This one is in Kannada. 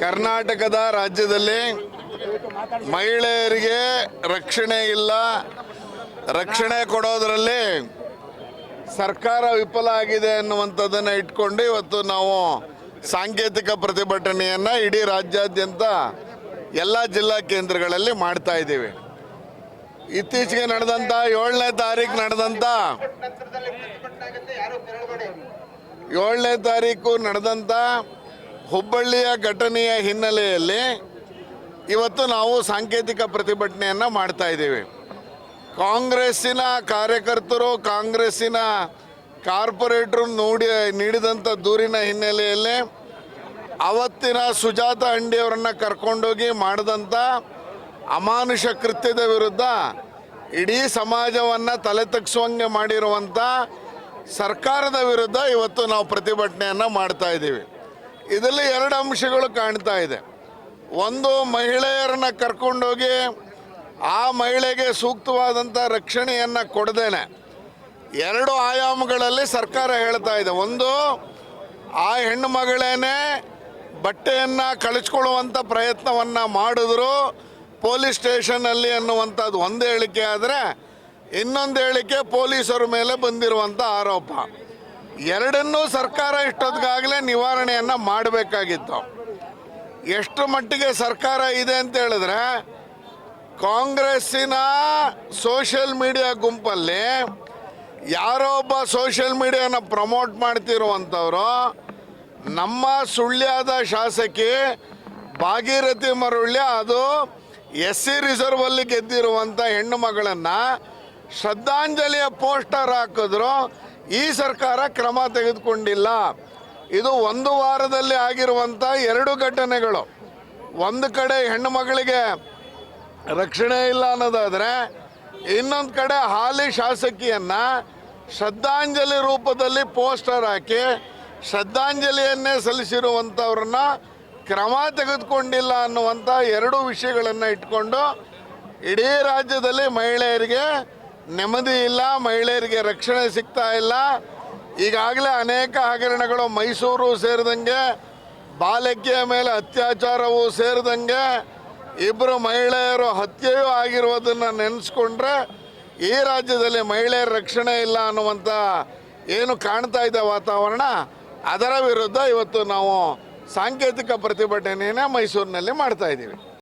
ಕರ್ನಾಟಕದ ರಾಜ್ಯದಲ್ಲಿ ಮಹಿಳೆಯರಿಗೆ ರಕ್ಷಣೆ ಇಲ್ಲ. ರಕ್ಷಣೆ ಕೊಡೋದರಲ್ಲಿ ಸರ್ಕಾರ ವಿಫಲ ಆಗಿದೆ ಅನ್ನುವಂಥದ್ದನ್ನು ಇಟ್ಕೊಂಡು ಇವತ್ತು ನಾವು ಸಾಂಕೇತಿಕ ಪ್ರತಿಭಟನೆಯನ್ನು ಇಡೀ ರಾಜ್ಯಾದ್ಯಂತ ಎಲ್ಲ ಜಿಲ್ಲಾ ಕೇಂದ್ರಗಳಲ್ಲಿ ಮಾಡ್ತಾ ಇದ್ದೀವಿ. ಇತ್ತೀಚೆಗೆ ನಡೆದಂಥ ಏಳನೇ ತಾರೀಕು ನಡೆದಂಥ ಏಳನೇ ತಾರೀಕು ನಡೆದಂಥ ಹುಬ್ಬಳ್ಳಿಯ ಘಟನೆಯ ಹಿನ್ನೆಲೆಯಲ್ಲಿ ಇವತ್ತು ನಾವು ಸಾಂಕೇತಿಕ ಪ್ರತಿಭಟನೆಯನ್ನು ಮಾಡ್ತಾ ಇದ್ದೀವಿ. ಕಾಂಗ್ರೆಸ್ಸಿನ ಕಾರ್ಯಕರ್ತರು, ಕಾಂಗ್ರೆಸ್ಸಿನ ಕಾರ್ಪೊರೇಟ್ರು ನೋಡಿ ನೀಡಿದಂಥ ದೂರಿನ ಹಿನ್ನೆಲೆಯಲ್ಲಿ ಅವತ್ತಿನ ಸುಜಾತ ಅಂಡಿಯವರನ್ನು ಕರ್ಕೊಂಡೋಗಿ ಮಾಡಿದಂಥ ಅಮಾನುಷ ಕೃತ್ಯದ ವಿರುದ್ಧ ಇಡೀ ಸಮಾಜವನ್ನು ತಲೆ ತಗ್ಸುವಂಗೆ ಮಾಡಿರುವಂಥ ಸರ್ಕಾರದ ವಿರುದ್ಧ ಇವತ್ತು ನಾವು ಪ್ರತಿಭಟನೆಯನ್ನು ಮಾಡ್ತಾ ಇದ್ದೀವಿ. ಇದರಲ್ಲಿ ಎರಡು ಅಂಶಗಳು ಕಾಣ್ತಾ ಇದೆ. ಒಂದು ಮಹಿಳೆಯರನ್ನ ಕರ್ಕೊಂಡೋಗಿ ಆ ಮಹಿಳೆಗೆ ಸೂಕ್ತವಾದಂಥ ರಕ್ಷಣೆಯನ್ನು ಕೊಡದೇನೆ. ಎರಡು ಆಯಾಮಗಳಲ್ಲಿ ಸರ್ಕಾರ ಹೇಳ್ತಾ ಇದೆ. ಒಂದು, ಆ ಹೆಣ್ಣು ಮಗಳೇನೆ ಬಟ್ಟೆಯನ್ನು ಕಳಿಸ್ಕೊಳ್ಳುವಂಥ ಪ್ರಯತ್ನವನ್ನು ಮಾಡಿದ್ರು ಪೊಲೀಸ್ ಸ್ಟೇಷನಲ್ಲಿ ಅನ್ನುವಂಥದ್ದು ಒಂದು ಹೇಳಿಕೆ ಆದರೆ ಇನ್ನೊಂದು ಹೇಳಿಕೆ ಪೊಲೀಸರ ಮೇಲೆ ಬಂದಿರುವಂಥ ಆರೋಪ. ಎರಡನ್ನೂ ಸರ್ಕಾರ ಇಷ್ಟೊತ್ತಿಗಾಗಲೇ ನಿವಾರಣೆಯನ್ನು ಮಾಡಬೇಕಾಗಿತ್ತು. ಎಷ್ಟು ಮಟ್ಟಿಗೆ ಸರ್ಕಾರ ಇದೆ ಅಂತ ಹೇಳಿದ್ರೆ, ಕಾಂಗ್ರೆಸ್ಸಿನ ಸೋಷಿಯಲ್ ಮೀಡಿಯಾ ಗುಂಪಲ್ಲಿ ಯಾರೋ ಒಬ್ಬ ಸೋಷಿಯಲ್ ಮೀಡಿಯಾನ ಪ್ರಮೋಟ್ ಮಾಡ್ತಿರುವಂಥವ್ರು, ನಮ್ಮ ಸುಳ್ಯದ ಶಾಸಕಿ ಭಾಗೀರಥಿ ಮರುಳ್ಯ ಅದು ಎಸ್ ಸಿ ರಿಸರ್ವಲ್ಲಿ ಗೆದ್ದಿರುವಂಥ ಹೆಣ್ಣು ಮಗಳನ್ನು ಶ್ರದ್ಧಾಂಜಲಿಯ ಪೋಸ್ಟರ್ ಹಾಕಿದ್ರು. ಈ ಸರ್ಕಾರ ಕ್ರಮ ತೆಗೆದುಕೊಂಡಿಲ್ಲ. ಇದು ಒಂದು ವಾರದಲ್ಲಿ ಆಗಿರುವಂಥ ಎರಡು ಘಟನೆಗಳು. ಒಂದು ಕಡೆ ಹೆಣ್ಣು ಮಗಳಿಗೆ ರಕ್ಷಣೆ ಇಲ್ಲ ಅನ್ನೋದಾದರೆ, ಇನ್ನೊಂದು ಕಡೆ ಹಾಲಿ ಶಾಸಕಿಯನ್ನು ಶ್ರದ್ಧಾಂಜಲಿ ರೂಪದಲ್ಲಿ ಪೋಸ್ಟರ್ ಹಾಕಿ ಶ್ರದ್ಧಾಂಜಲಿಯನ್ನೇ ಸಲ್ಲಿಸಿರುವಂಥವ್ರನ್ನ ಕ್ರಮ ತೆಗೆದುಕೊಂಡಿಲ್ಲ ಅನ್ನುವಂಥ ಎರಡು ವಿಷಯಗಳನ್ನು ಇಟ್ಕೊಂಡು ಇಡೀ ರಾಜ್ಯದಲ್ಲಿ ಮಹಿಳೆಯರಿಗೆ ನೆಮ್ಮದಿ ಇಲ್ಲ, ಮಹಿಳೆಯರಿಗೆ ರಕ್ಷಣೆ ಸಿಗ್ತಾ ಇಲ್ಲ. ಈಗಾಗಲೇ ಅನೇಕ ಹಗರಣಗಳು ಮೈಸೂರು ಸೇರಿದಂಗೆ, ಬಾಲಕಿಯ ಮೇಲೆ ಅತ್ಯಾಚಾರವೂ ಸೇರಿದಂಗೆ ಇಬ್ಬರು ಮಹಿಳೆಯರು ಹತ್ಯೆಯೂ ಆಗಿರುವುದನ್ನು ನೆನೆಸ್ಕೊಂಡ್ರೆ, ಈ ರಾಜ್ಯದಲ್ಲಿ ಮಹಿಳೆಯರ ರಕ್ಷಣೆ ಇಲ್ಲ ಅನ್ನುವಂಥ ಏನು ಕಾಣ್ತಾ ಇದೆ ವಾತಾವರಣ. ಅದರ ವಿರುದ್ಧ ಇವತ್ತು ನಾವು ಸಾಂಕೇತಿಕ ಪ್ರತಿಭಟನೆಯನ್ನು ಮೈಸೂರಿನಲ್ಲಿ ಮಾಡ್ತಾ ಇದ್ದೀವಿ.